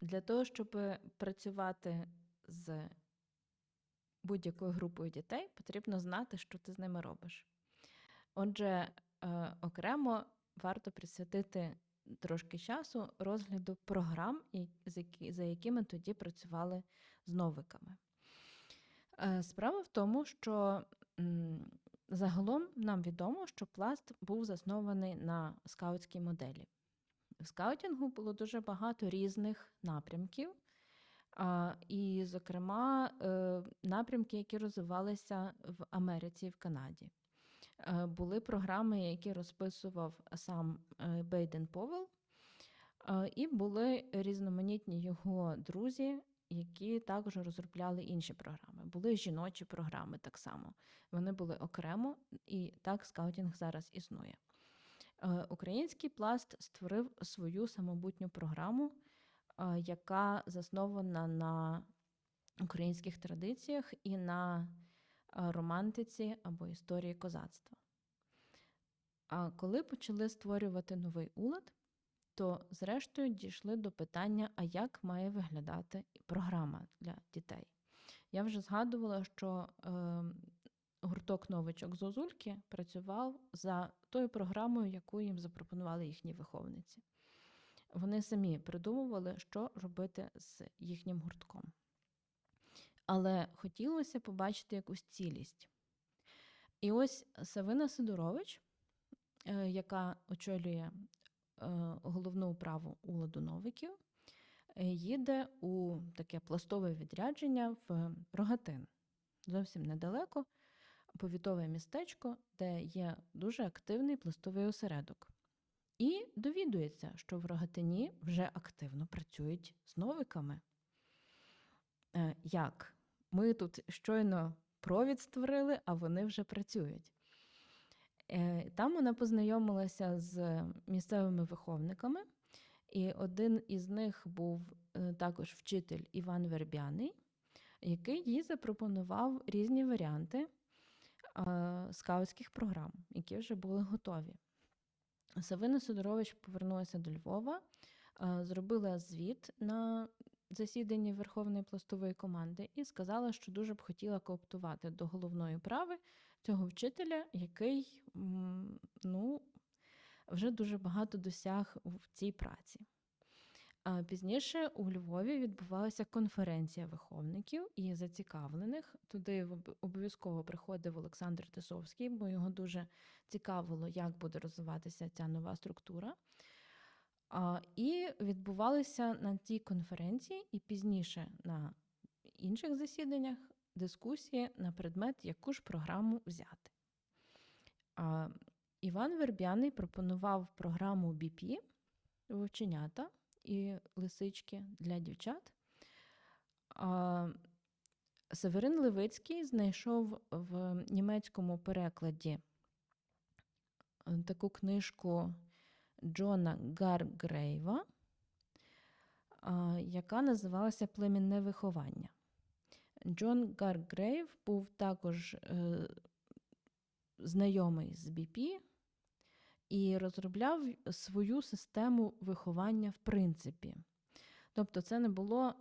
Для того, щоб працювати з будь-якою групою дітей, потрібно знати, що ти з ними робиш. Отже, е, окремо варто присвятити трошки часу розгляду програм, за якими тоді працювали з новиками. Е, Справа в тому, що загалом нам відомо, що пласт був заснований на скаутській моделі. В скаутінгу було дуже багато різних напрямків, і, зокрема, е, напрямки, які розвивалися в Америці і в Канаді. Е, Були програми, які розписував сам е, Бейден Повел, і були різноманітні його друзі, які також розробляли інші програми. Були жіночі програми так само. Вони були окремо, і так скаутінг зараз існує. Е, Український пласт створив свою самобутню програму, е, яка заснована на українських традиціях і на е, романтиці або історії козацтва. А коли почали створювати новий улад, то зрештою дійшли до питання, а як має виглядати програма для дітей. Я вже згадувала, що е, гурток новичок Зозульки працював за тою програмою, яку їм запропонували їхні виховниці. Вони самі придумували, що робити з їхнім гуртком. Але хотілося побачити якусь цілість. І ось Савина Сидорович, е, яка очолює головну управу уладу новиків, е, їде у таке пластове відрядження в Рогатин, зовсім недалеко, повітове містечко, де є дуже активний пластовий осередок. І довідується, що в Рогатині вже активно працюють з новиками. Е, Як? Ми тут щойно провід створили, а вони вже працюють. Е, Там вона познайомилася з місцевими виховниками, і один із них був е, також вчитель Іван Вербяний, який їй запропонував різні варіанти е, скаутських програм, які вже були готові. Савина Сидорович повернулася до Львова, зробила звіт на засіданні Верховної пластової команди і сказала, що дуже б хотіла кооптувати до головної прави цього вчителя, який ну, вже дуже багато досяг в цій праці. Пізніше у Львові відбувалася конференція виховників і зацікавлених. Туди обов'язково приходив Олександр Тисовський, бо його дуже цікавило, як буде розвиватися ця нова структура. І відбувалися на цій конференції і пізніше на інших засіданнях дискусії на предмет, яку ж програму взяти. А, Іван Вербяний пропонував програму BP вовченята і лисички для дівчат. А, Северин Левицький знайшов в німецькому перекладі е, таку книжку Джона Гаргрейва, яка називалася Племінне виховання. Джон Гаргрейв був також е, знайомий з BP і розробляв свою систему виховання в принципі. Тобто, це не була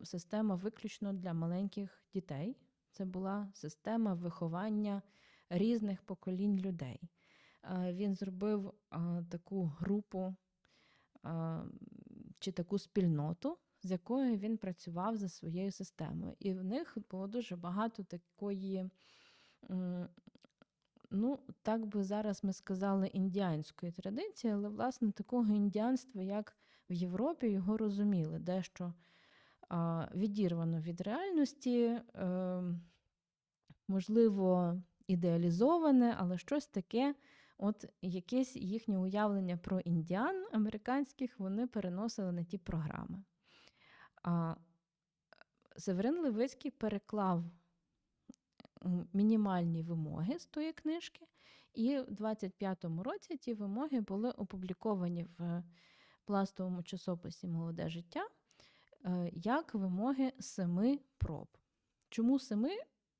е, система виключно для маленьких дітей, це була система виховання різних поколінь людей. Е, він зробив таку групу чи таку спільноту, з якою він працював за своєю системою. І в них було дуже багато такої, ну, так би зараз ми сказали, індіанської традиції, але, власне, такого індіанства, як в Європі, його розуміли, дещо відірвано від реальності, е, можливо, ідеалізоване, але щось таке. От якесь їхнє уявлення про індіан американських вони переносили на ті програми. А Северин Левицький переклав мінімальні вимоги з тої книжки, і в 25-му році ті вимоги були опубліковані в пластовому часописі Молоде життя е, як вимоги семи проб. Чому семи?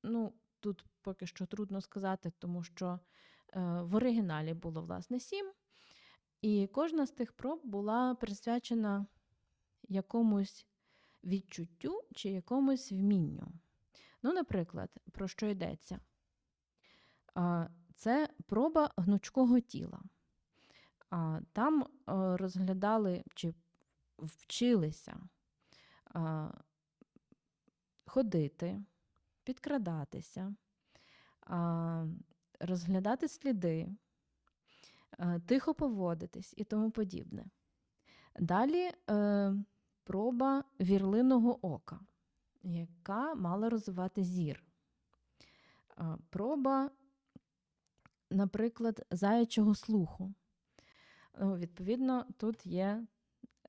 Ну, тут поки що трудно сказати, тому що е, в оригіналі було власне сім, і кожна з тих проб була присвячена якомусь відчуттю чи якомусь вмінню. Ну, наприклад, про що йдеться? Це проба гнучкого тіла. Там розглядали чи вчилися ходити, підкрадатися, розглядати сліди, тихо поводитись і тому подібне. Далі е, проба вірлиного ока, яка мала розвивати зір. Проба, наприклад, заячого слуху. Ну, відповідно, тут є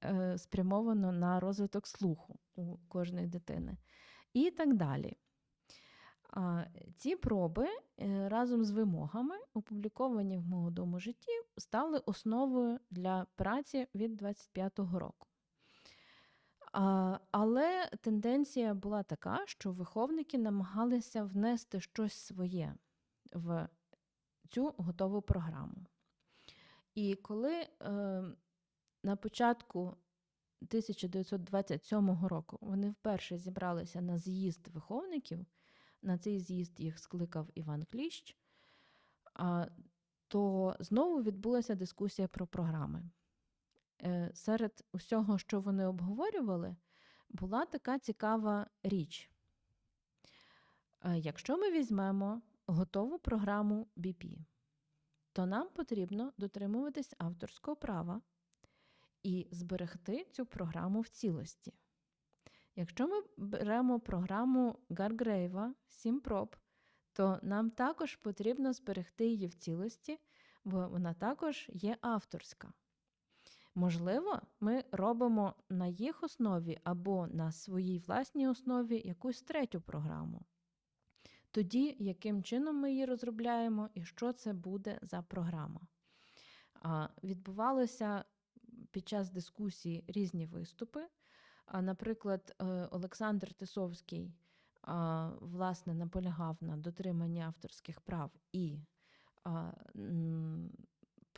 е, спрямовано на розвиток слуху у кожної дитини. І так далі. Ці проби е, разом з вимогами, опубліковані в молодому житті, стали основою для праці від 25-го року. Але тенденція була така, що виховники намагалися внести щось своє в цю готову програму. І коли е, на початку 1927 року вони вперше зібралися на з'їзд виховників, на цей з'їзд їх скликав Іван Кліщ, то знову відбулася дискусія про програми. Е, серед усього, що вони обговорювали, була така цікава річ. Е, якщо ми візьмемо готову програму BP, то нам потрібно дотримуватись авторського права і зберегти цю програму в цілості. Якщо ми беремо програму Гаргрейва 7 проб, то нам також потрібно зберегти її в цілості, бо вона також є авторська. Можливо, ми робимо на їх основі або на своїй власній основі якусь третю програму. Тоді, яким чином ми її розробляємо і що це буде за програма. Відбувалося під час дискусії різні виступи. Наприклад, е, Олександр Тисовський власне наполягав на дотриманні авторських прав і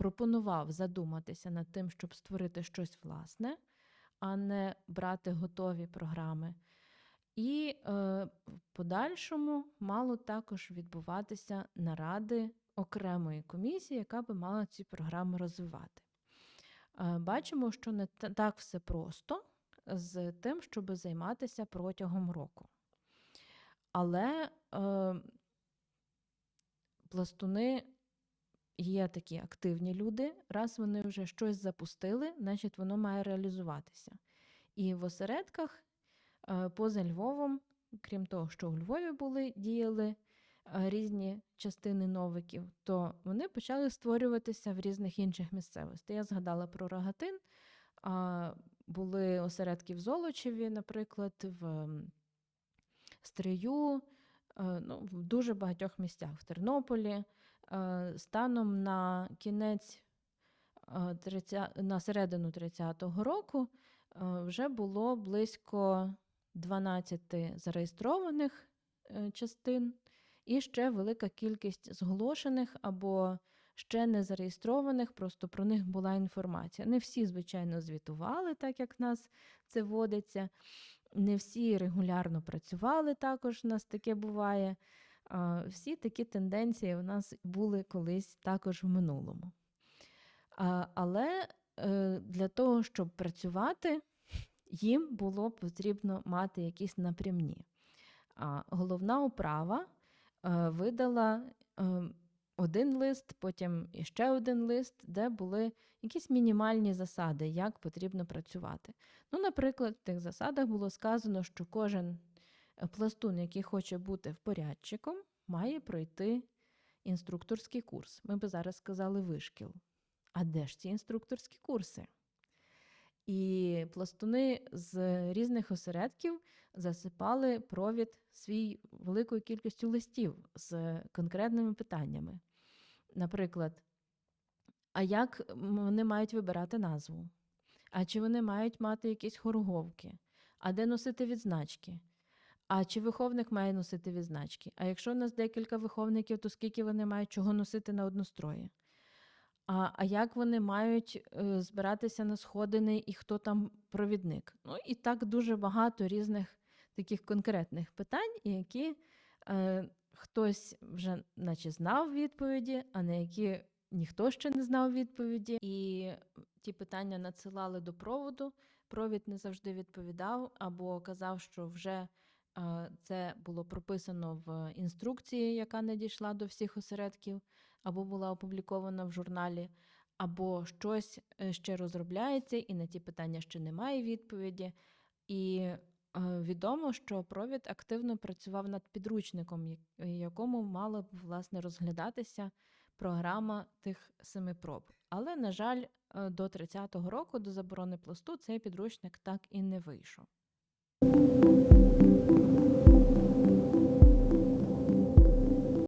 пропонував задуматися над тим, щоб створити щось власне, а не брати готові програми. І е, в подальшому мало також відбуватися наради окремої комісії, яка би мала ці програми розвивати. Е, бачимо, що не так все просто з тим, щоб займатися протягом року. Але е, пластуни є такі активні люди, раз вони вже щось запустили, значить воно має реалізуватися. І в осередках е, поза Львовом, крім того, що у Львові були, діяли е, різні частини новиків, то вони почали створюватися в різних інших місцевостях. Я згадала про Рогатин, були осередки в Золочеві, наприклад, в Стрию, е, ну, в дуже багатьох місцях в Тернополі. Е, станом на кінець 30, е, на середину 30-го року вже було близько 12 зареєстрованих частин, і ще велика кількість зголошених або ще не зареєстрованих, просто про них була інформація. Не всі, звичайно, звітували, так як в нас це водиться. Не всі регулярно працювали, також у нас таке буває. Всі такі тенденції у нас були колись також в минулому. Але е, для того, щоб працювати, їм було потрібно мати якісь напрямні. Головна управа е, видала ем, один лист, потім іще один лист, де були якісь мінімальні засади, як потрібно працювати. Ну, Наприклад, в тих засадах було сказано, що кожен пластун, який хоче бути впорядчиком, має пройти інструкторський курс. Ми би зараз сказали вишкіл. А де ж ці інструкторські курси? І пластуни з різних осередків засипали провід свій великою кількістю листів з конкретними питаннями. Наприклад, а як вони мають вибирати назву? А чи вони мають мати якісь хороговки? А де носити відзначки? А чи виховник має носити відзначки? А якщо у нас декілька виховників, то скільки вони мають чого носити на однострої? А, а як вони мають е, збиратися на сходини і хто там провідник? Ну і так дуже багато різних таких конкретних питань, які е, хтось вже наче знав відповіді, а на які ніхто ще не знав відповіді. І ті питання надсилали до проводу. Провід не завжди відповідав або казав, що вже це було прописано в інструкції, яка не дійшла до всіх осередків, або була опублікована в журналі, або щось е, ще розробляється, і на ті питання ще немає відповіді. І е, відомо, що провід активно працював над підручником, якому мала б власне розглядатися програма тих семи проб. Але, на жаль, е, до 30-го року, до заборони пласту, цей підручник так і не вийшов.